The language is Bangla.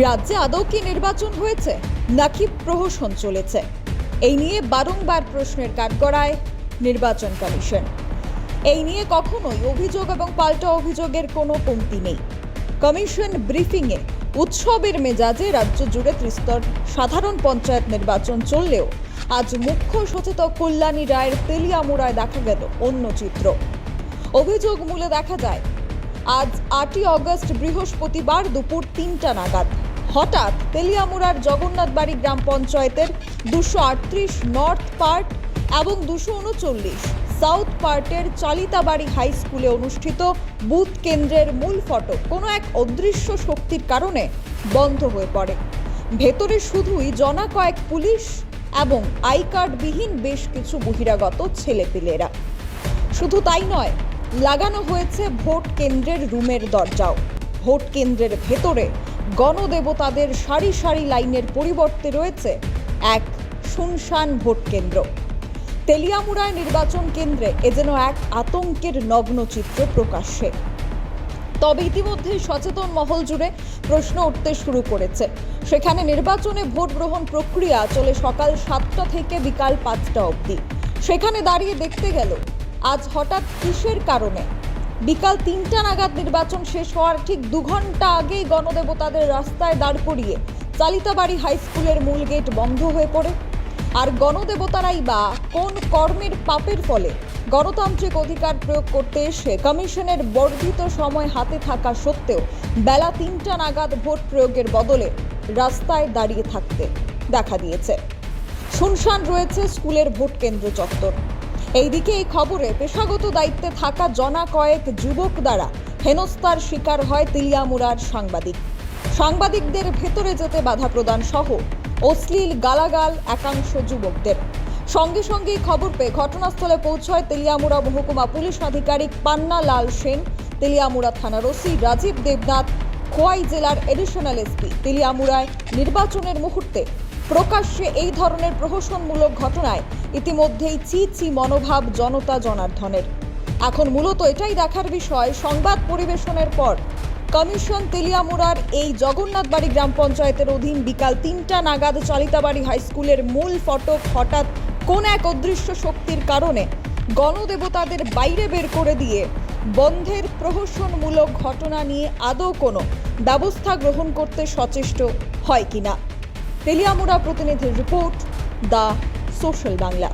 রাজ্যে আদৌ কি নির্বাচন হয়েছে, নাকি প্রহসন চলেছে? এই নিয়ে বারংবার প্রশ্নের কাঠগড়ায় নির্বাচন কমিশন। এই নিয়ে কখনোই অভিযোগ এবং পাল্টা অভিযোগের কোনো কমতি নেই। কমিশন ব্রিফিংয়ে উৎসবের মেজাজে রাজ্য জুড়ে ত্রিস্তর সাধারণ পঞ্চায়েত নির্বাচন চললেও আজ মুখ্য সচেতক কল্যাণী রায়ের তেলিয়ামুড়ায় দেখা গেল অন্য চিত্র। অভিযোগ মূলে দেখা যায় আজ আটই অগস্ট, বৃহস্পতিবার দুপুর তিনটা নাগাদ। হঠাৎ তেলিয়ামুড়ার জগন্নাথবাড়ি গ্রাম পঞ্চায়েতের দুশো আটত্রিশ নর্থ পার্ট এবং দুশো উনচল্লিশ সাউথ পার্টের চালিতাবাড়ি হাই স্কুলে অনুষ্ঠিত বুথ কেন্দ্রের মূল ফটক কোনো এক অদৃশ্য শক্তির কারণে বন্ধ হয়ে পড়ে। ভেতরে শুধুই জনা কয়েক পুলিশ এবং আই কার্ডবিহীন বেশ কিছু বহিরাগত ছেলেপিলেরা। শুধু তাই নয় লাগানো হয়েছে ভোট কেন্দ্রের রুমের দরজাও। ভোট কেন্দ্রের ভেতরে গণদেবতাদের সারি সারি লাইনের পরিবর্তে রয়েছে এক শুনশান ভোট কেন্দ্র। তেলিয়ামুড়ায় নির্বাচন কেন্দ্রে এ যেন এক আতঙ্কের নগ্ন চিত্র প্রকাশ্যে। তবে ইতিমধ্যেই সচেতন মহল জুড়ে প্রশ্ন উঠতে শুরু করেছে। সেখানে নির্বাচনে ভোট গ্রহণ প্রক্রিয়া চলে সকাল সাতটা থেকে বিকাল পাঁচটা অবধি। সেখানে দাঁড়িয়ে দেখতে গেল আজ হঠাৎ কিসের কারণে? বিকাল তিনটা নাগাদ নির্বাচন শেষ হওয়ার ঠিক দু ঘণ্টা আগেই গণদেবতাদের রাস্তায় দাঁড় করিয়ে চালিতাবাড়ি হাই স্কুলের মূল গেট বন্ধ হয়ে পড়ে। আর গণদেবতারাই বা কোন কর্মের পাপের ফলে গণতান্ত্রিক অধিকার প্রয়োগ করতে এসে কমিশনের বর্ধিত সময় হাতে থাকা সত্ত্বেও বেলা তিনটা নাগাদ ভোট প্রয়োগের বদলে রাস্তায় দাঁড়িয়ে থাকতে দেখা দিয়েছে। শুনশান রয়েছে স্কুলের ভোট কেন্দ্র চত্বর। এইদিকে এই খবরে পেশাগত দায়িত্বে থাকা জনা কয়েক যুবক দ্বারা হেনস্থার শিকার হয় তিলিয়ামুড়ার সাংবাদিক। সাংবাদিকদের ভেতরে যেতে বাধা প্রদান সহ অশ্লীল গালাগাল একাংশ যুবকদের। সঙ্গে সঙ্গেই খবর পেয়ে ঘটনাস্থলে পৌঁছয় তেলিয়ামুড়া মহকুমা পুলিশ আধিকারিক পান্না লাল সেন, তেলিয়ামুড়া থানার ওসি রাজীব দেবনাথ, খোয়াই জেলার এডিশনাল এসপি তেলিয়ামুড়ায় নির্বাচনের মুহূর্তে প্রকাশ্যে এই ধরনের প্রহসনমূলক ঘটনায় ইতিমধ্যেই চি চি মনোভাব জনতা জনার্ধনের এখন মূলত এটাই দেখার বিষয়, সংবাদ পরিবেশনের পর। কমিশন তেলিয়ামুড়ার এই জগন্নাথবাড়ি গ্রাম পঞ্চায়েতের অধীন বিকাল তিনটা নাগাদ চালিতাবাড়ি হাই স্কুলের মূল ফটক হঠাৎ কোন এক অদৃশ্য শক্তির কারণে গণদেবতাদের বাইরে বের করে দিয়ে বন্ধের প্রহসনমূলক ঘটনা নিয়ে আদৌ কোনো ব্যবস্থা গ্রহণ করতে সচেষ্ট হয় কিনা? তেলিয়ামুড়া প্রতিনিধির রিপোর্ট, দ্য সোশ্যাল বাংলা।